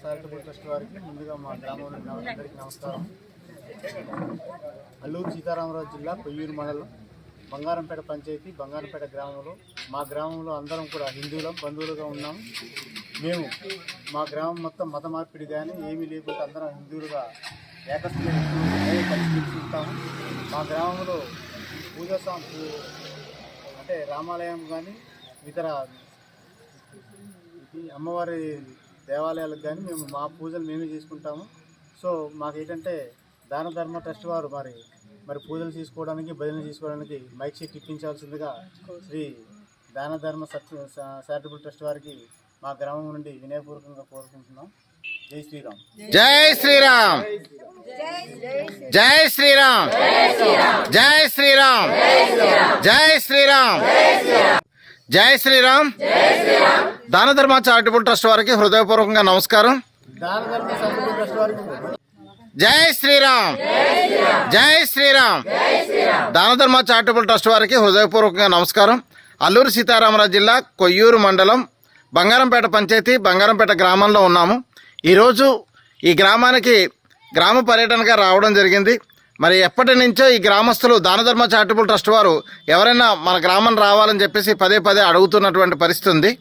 Charitable trust వారికి ముందుగా మా గ్రామంలో అందరికీ నమస్కారం. అల్లూరు సీతారామరాజు జిల్లా కొయ్యూరు మండలం బంగారంపేట పంచాయతీ బంగారంపేట గ్రామంలో. మా గ్రామంలో అందరం కూడా హిందువులం బంధువులుగా ఉన్నాం. మేము మా గ్రామం మొత్తం మత మార్పిడి కానీ ఏమీ లేకుండా అందరం హిందువులుగా ఏకస్థితిలో ఉంటాము మా గ్రామంలో పూజా సాంపు అంటే రామాలయం కానీ ఇతర అమ్మవారి దేవాలయాలకు కానీ మేము మా పూజలు మేమే చేసుకుంటాము. సో మాకు ఏంటంటే దాన ధర్మ ట్రస్ట్ వారు మరి మరి పూజలు తీసుకోవడానికి భజనలు తీసుకోవడానికి మైక్ సెట్ ఇప్పించాల్సిందిగా శ్రీ దాన ధర్మ సత్య చారిటబుల్ ట్రస్ట్ వారికి మా గ్రామం నుండి వినయపూర్వకంగా కోరుకుంటున్నాం. జై శ్రీరామ్. జై శ్రీరామ్. జై శ్రీరామ్. జై శ్రీరామ్. జై శ్రీరామ్. జై శ్రీరామ్. దాన ధర్మ చారిటబుల్ ట్రస్ట్ వారికి హృదయపూర్వకంగా నమస్కారం. జై శ్రీరామ్. జై శ్రీరామ్. దాన ధర్మ చారిటబుల్ ట్రస్ట్ వారికి హృదయపూర్వకంగా నమస్కారం. అల్లూరు సీతారామరాజు జిల్లా కొయ్యూరు మండలం బంగారంపేట పంచాయతీ బంగారంపేట గ్రామంలో ఉన్నాము. ఈరోజు ఈ గ్రామానికి గ్రామ పర్యటనగా రావడం జరిగింది. మరి ఎప్పటి నుంచో ఈ గ్రామస్తులు దానధర్మ చారిటబుల్ ట్రస్ట్ వారు ఎవరైనా మన గ్రామం రావాలని చెప్పేసి పదే పదే అడుగుతున్నటువంటి పరిస్థితి ఉంది.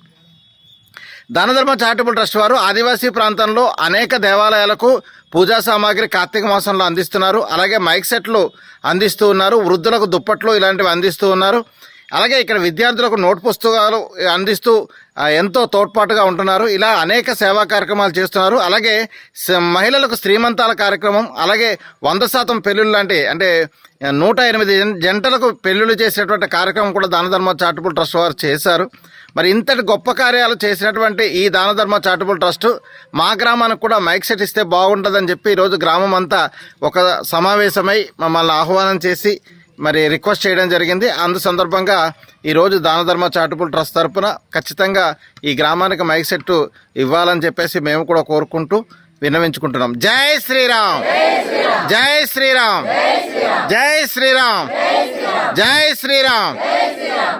దానధర్మ చారిటబుల్ ట్రస్ట్ వారు ఆదివాసీ ప్రాంతంలో అనేక దేవాలయాలకు పూజా సామాగ్రి కార్తీక మాసంలో అందిస్తున్నారు. అలాగే మైక్ సెట్లు అందిస్తూ ఉన్నారు. వృద్ధులకు దుప్పట్లు ఇలాంటివి అందిస్తూ ఉన్నారు. అలాగే ఇక్కడ విద్యార్థులకు నోట్ పుస్తకాలు అందిస్తూ ఎంతో తోడ్పాటుగా ఉంటున్నారు. ఇలా అనేక సేవా కార్యక్రమాలు చేస్తున్నారు. అలాగే మహిళలకు శ్రీమంతాల కార్యక్రమం అలాగే వంద శాతం పెళ్ళిళ్ళు లాంటి అంటే నూట ఎనిమిది జంటలకు పెళ్ళిళ్ళు చేసినటువంటి కార్యక్రమం కూడా దానధర్మ చారిటబుల్ ట్రస్ట్ వారు చేశారు. మరి ఇంతటి గొప్ప కార్యాలు చేసినటువంటి ఈ దానధర్మ చారిటబుల్ ట్రస్ట్ మా గ్రామానికి కూడా మైక్ సెట్ ఇస్తే బాగుంటుందని చెప్పి ఈరోజు గ్రామం అంతా ఒక సమావేశమై మమ్మల్ని ఆహ్వానం చేసి మరి రిక్వెస్ట్ చేయడం జరిగింది. అందు సందర్భంగా ఈరోజు దానధర్మ చారిటబుల్ ట్రస్ట్ తరపున ఖచ్చితంగా ఈ గ్రామానికి మైక్ సెట్ ఇవ్వాలని చెప్పేసి మేము కూడా కోరుకుంటూ విన్నవించుకుంటున్నాం. జై శ్రీరామ్! జై శ్రీరామ్! జై శ్రీరామ్! జై శ్రీరామ్!